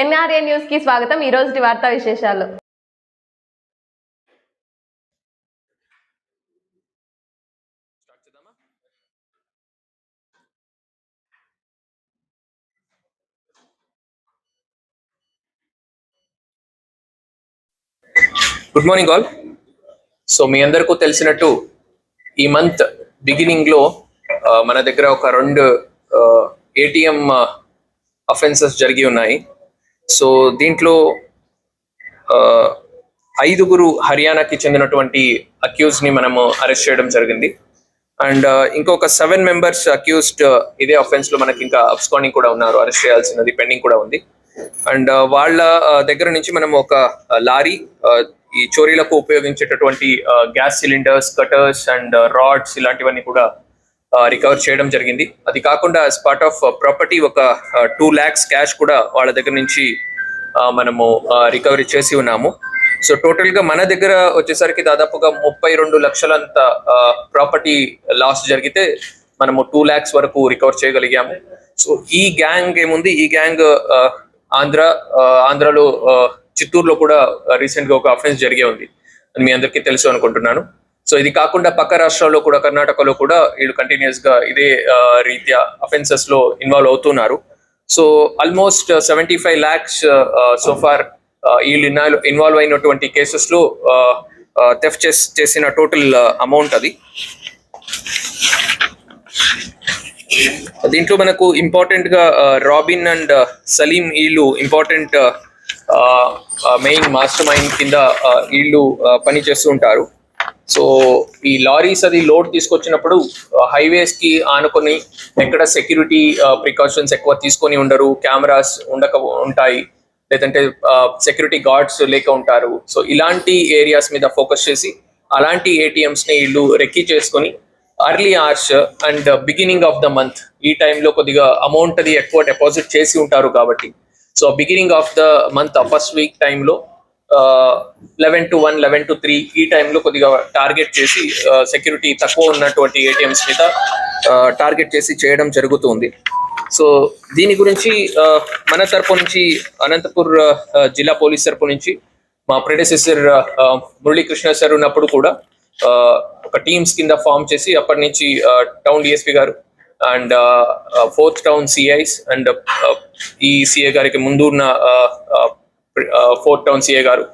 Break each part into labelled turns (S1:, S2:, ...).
S1: NRA న్యూస్కి స్వాగతం. ఈ రోజు వార్తా విశేషాలు.
S2: Good morning all. సో మీ అందరికీ తెలిసినట్టు ఈ మంత్ బిగినింగ్లో మన దగ్గర ఒక రెండు ఏటీఎం అఫెన్సెస్ జరిగి ఉన్నాయి. సో దీంట్లో ఆ, ఐదుగురు హర్యానాకి చెందినటువంటి అక్యూజ్ని మనము అరెస్ట్ చేయడం జరిగింది. అండ్ ఇంకొక సెవెన్ మెంబర్స్ అక్యూస్డ్ ఇదే అఫెన్స్లో మనకి ఇంకా అబ్స్కానింగ్ కూడా ఉన్నారు. అరెస్ట్ చేయాల్సినది పెండింగ్ కూడా ఉంది. అండ్ వాళ్ళ దగ్గర నుంచి మనం ఒక లారీ ఈ చోరీలకు ఉపయోగించేటటువంటి gas cylinders cutters and rods ఇలాంటివన్నీ కూడా రికవర్ చేయడం జరిగింది. అది కాకుండా యాజ్ పార్ట్ ఆఫ్ ప్రాపర్టీ ఒక టూ ల్యాక్స్ క్యాష్ కూడా వాళ్ళ దగ్గర నుంచి మనము రికవరీ చేసి ఉన్నాము. సో టోటల్గా మన దగ్గర వచ్చేసరికి దాదాపుగా ముప్పై రెండు లక్షలంత ప్రాపర్టీ లాస్ జరిగితే మనము టూ ల్యాక్స్ వరకు రికవర్ చేయగలిగాము. సో ఈ గ్యాంగ్ ఏముంది? ఈ గ్యాంగ్ ఆంధ్ర ఆంధ్రలో చిత్తూరులో కూడా రీసెంట్గా ఒక అఫెన్స్ జరిగే ఉంది. అని మీ అందరికీ తెలుసు అనుకుంటున్నాను. సో ఇది కాకుండా పక్క రాష్ట్రాల్లో కూడా కర్ణాటకలో కూడా వీళ్ళు కంటిన్యూస్గా ఇదే రీత్యా అఫెన్సెస్లో ఇన్వాల్వ్ అవుతున్నారు. So almost seventy five lakhs so far వీళ్ళు ఇన్వాల్వ్ అయినటువంటి కేసెస్లో థెఫ్ చేసిన టోటల్ అమౌంట్ అది. దీంట్లో మనకు ఇంపార్టెంట్గా రాబిన్ అండ్ సలీం వీళ్ళు ఇంపార్టెంట్ మెయిన్ మాస్టర్ మైండ్ కింద వీళ్ళు పనిచేస్తుంటారు పని ఉంటారు. సో ఈ లారీస్ అది లోడ్ తీసుకొచ్చినప్పుడు హైవేస్కి ఆనుకొని ఎక్కడ సెక్యూరిటీ ప్రికాషన్స్ ఎక్కువ తీసుకొని ఉండరు కెమెరాస్ ఉండక ఉంటాయి. లేదంటే సెక్యూరిటీ గార్డ్స్ లేక ఉంటారు. సో ఇలాంటి ఏరియాస్ మీద ఫోకస్ చేసి అలాంటి ఏటీఎంస్ని వీళ్ళు రెక్కి చేసుకొని early hours and beginning of the month ఈ టైంలో కొద్దిగా అమౌంట్ అది ఎక్కువ డిపాజిట్ చేసి ఉంటారు కాబట్టి. So beginning of the month first week టైంలో eleven to one eleven to three ఈ టైంలో కొద్దిగా టార్గెట్ చేసి సెక్యూరిటీ తక్కువ ఉన్నటువంటి ఏటీఎంస్ మీద టార్గెట్ చేసి చేయడం జరుగుతుంది. సో దీని గురించి మన తరపు నుంచి అనంతపూర్ జిల్లా పోలీస్ తరపు నుంచి మా ప్రెడెసెసర్ మురళీకృష్ణ సార్ ఉన్నప్పుడు కూడా ఆ, ఒక టీమ్స్ కింద ఫామ్ చేసి అప్పటి నుంచి టౌన్ డిఎస్పీ గారు and fourth town CIs and ఈ సిఐ గారికి ముందు ఉన్న ఫోర్త్ టౌన్ సిఏ గారు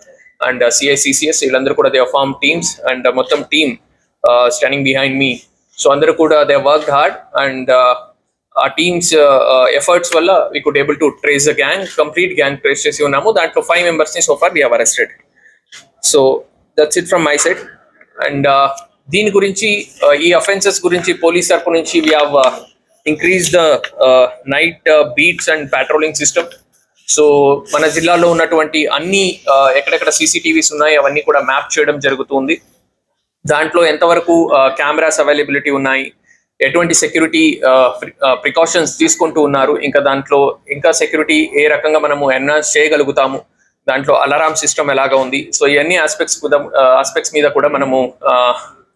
S2: అండ్ సిఐసిసిఎస్ వీళ్ళందరూ కూడా దే ఫార్మ్ టీమ్స్ అండ్ మొత్తం team standing behind me so అందరూ కూడా దే వర్క్ హార్డ్ అండ్ ఆ టీమ్స్ ఎఫర్ట్స్ వల్ల we could able to trace the gang complete gang trace చేసి ఉన్నాము. దాంట్లో ఫైవ్ మెంబర్స్ని so far we have arrested so that's it from my side and దీని గురించి ఈ అఫెన్సెస్ గురించి పోలీస్ తరపు నుంచి we have increase the night beats and patrolling system so మన జిల్లాలో ఉన్నటువంటి అన్ని ఎక్కడెక్కడ సీసీటీవీస్ ఉన్నాయి అవన్నీ కూడా మ్యాప్ చేయడం జరుగుతుంది. దాంట్లో ఎంతవరకు కెమెరాస్ అవైలబిలిటీ ఉన్నాయి ఎటువంటి సెక్యూరిటీ ప్రికాషన్స్ తీసుకుంటూ ఉన్నారు ఇంకా దాంట్లో ఇంకా సెక్యూరిటీ ఏ రకంగా మనము ఎన్హాన్స్ చేయగలుగుతాము దాంట్లో అలారామ్ సిస్టమ్ ఎలాగా ఉంది. సో ఇవన్నీ ఆస్పెక్ట్స్ ఆస్పెక్ట్స్ మీద కూడా మనము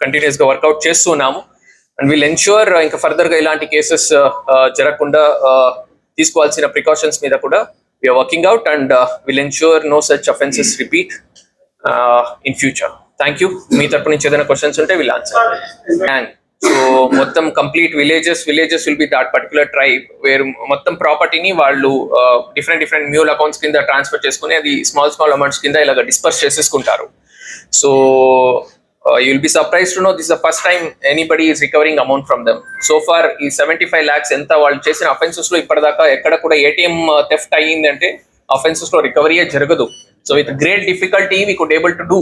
S2: కంటిన్యూస్గా వర్కౌట్ చేస్తున్నాము అండ్ విల్ ఎన్ష్యూర్ ఇంకా ఫర్దర్గా ఇలాంటి కేసెస్ జరగకుండా తీసుకోవాల్సిన ప్రికాషన్స్ మీద కూడా we're working out and will ensure no such repeat repeat in future thank you మీ తరపు నుంచి ఏదైనా క్వశ్చన్స్ ఉంటే విల్ ఆన్సర్ అండ్ సో మొత్తం complete villages villages will be that particular tribe వేరు మొత్తం ప్రాపర్టీని వాళ్ళు డిఫరెంట్ డిఫరెంట్ మ్యూల్ అకౌంట్స్ కింద ట్రాన్స్ఫర్ చేసుకుని అది స్మాల్ స్మాల్ అమౌంట్స్ కింద ఇలాగ disperse చేసేసుకుంటారు. So uh, you'll be surprised surprise know no is the first time anybody is recovering amount from them. So far ఈ సెవెంటీ ఫైవ్ ల్యాక్స్ ఎంత వాళ్ళు చేసిన అఫెన్సెస్లో ఇప్పటిదాకా ఎక్కడ కూడా ఏటీఎం థెఫ్ట్ uh, అయ్యిందంటే అఫెన్సెస్లో రికవరీయే జరగదు. So with great difficulty we could able to do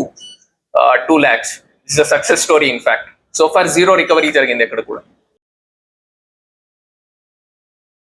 S2: two lakhs is a success story in fact so far zero recovery జరిగింది ఎక్కడ కూడా.